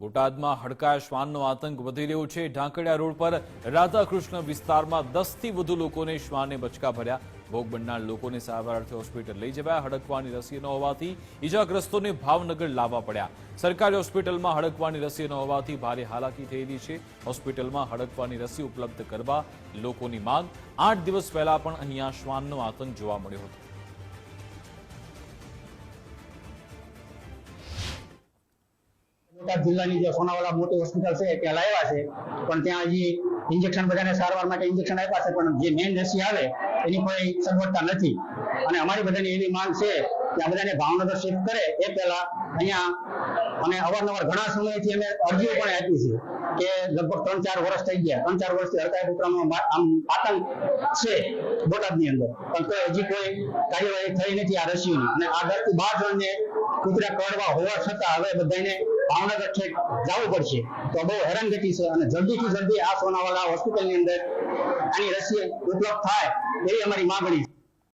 બોટાદમાં હડકાયા શ્વાનનો આતંક વધી રહ્યો છે. ઢાંકડિયા રોડ પર રાધાકૃષ્ણ વિસ્તારમાં દસથી વધુ લોકોને શ્વાને બચકા ભર્યા. ભોગ બનનાર લોકોને સારવાર અર્થે હોસ્પિટલ લઈ જવાયા. હડકવાની રસી ન હોવાથી ઈજાગ્રસ્તોને ભાવનગર લાવવા પડ્યા. સરકારી હોસ્પિટલમાં હડકવાની રસી ન હોવાથી ભારે હાલાકી થયેલી છે. હોસ્પિટલમાં હડકવાની રસી ઉપલબ્ધ કરવા લોકોની માંગ. આઠ દિવસ પહેલા પણ અહીંયા શ્વાનનો આતંક જોવા મળ્યો હતો. બોટાદ જિલ્લાની જે સોનાવાલા મોટી હોસ્પિટલ છે ત્યાં લાવ્યા છે. પણ ત્યાં હજી ઇન્જેક્શન બધાને સારવાર માટે ઇન્જેક્શન આપ્યા છે, પણ જે મેઇન રસી આવે એની કોઈ સગવડતા નથી. અને અમારી બધાની એવી માંગ છે કે આ બધાને ભાવનગર શિફ્ટ કરે. એ પહેલા અહીંયા અને અવારનવાર ઘણા સમયથી અમે અરજીઓ પણ આપી છે કે લગભગ ત્રણ ચાર વર્ષ થઈ ગયા. ત્રણ ચાર વર્ષથી હડકાયા કૂતરાનો આમ આતંક છે બોટાદની અંદર. પણ તો હજી કોઈ કાર્યવાહી થઈ નથી આ રસીઓની. અને આ દસથી બાર જણને કૂતરા કરડવા હોવા છતાં હવે બધાને ભાવનગર છેક જવું પડશે. તો બહુ હેરાનગતિ છે અને જલ્દીથી જલ્દી આ સોનાવાલા હોસ્પિટલની અંદર આની રસી ઉપલબ્ધ થાય એવી અમારી માંગણી છે.